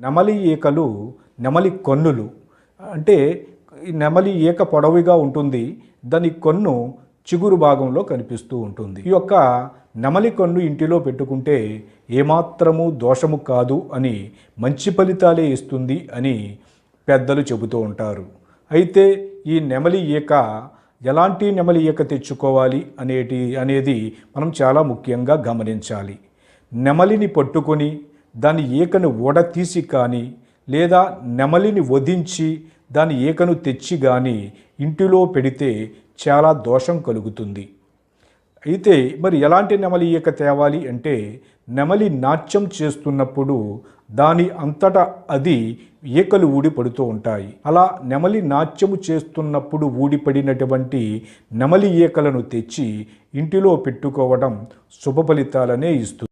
నెమలి ఈకలు నెమలి కన్నులు. అంటే ఈ నెమలి ఈక పొడవుగా ఉంటుంది. దాని కన్ను చిగురు భాగంలో కనిపిస్తూ ఉంటుంది. ఈ యొక్క నెమలి కన్ను ఇంటిలో పెట్టుకుంటే ఏమాత్రము దోషము కాదు అని మంచి ఫలితాలే ఇస్తుంది అని పెద్దలు చెబుతూ ఉంటారు. అయితే ఈ నెమలి ఈక ఎలాంటి నెమలి ఈక తెచ్చుకోవాలి అనేటి అనేది మనం చాలా ముఖ్యంగా గమనించాలి. నెమలిని పట్టుకొని దాని ఈకను ఊడతీసి కానీ లేదా నెమలిని వధించి దాని ఈకను తెచ్చి కానీ ఇంటిలో పెడితే చాలా దోషం కలుగుతుంది. అయితే మరి ఎలాంటి నెమలి ఈక తేవాలి అంటే నెమలి నాట్యం చేస్తున్నప్పుడు దాని అంతటా అది ఈకలు ఊడిపడుతూ ఉంటాయి. అలా నెమలి నాట్యము చేస్తున్నప్పుడు ఊడిపడినటువంటి నెమలి ఈకలను తెచ్చి ఇంటిలో పెట్టుకోవడం శుభ ఫలితాలనే ఇస్తుంది.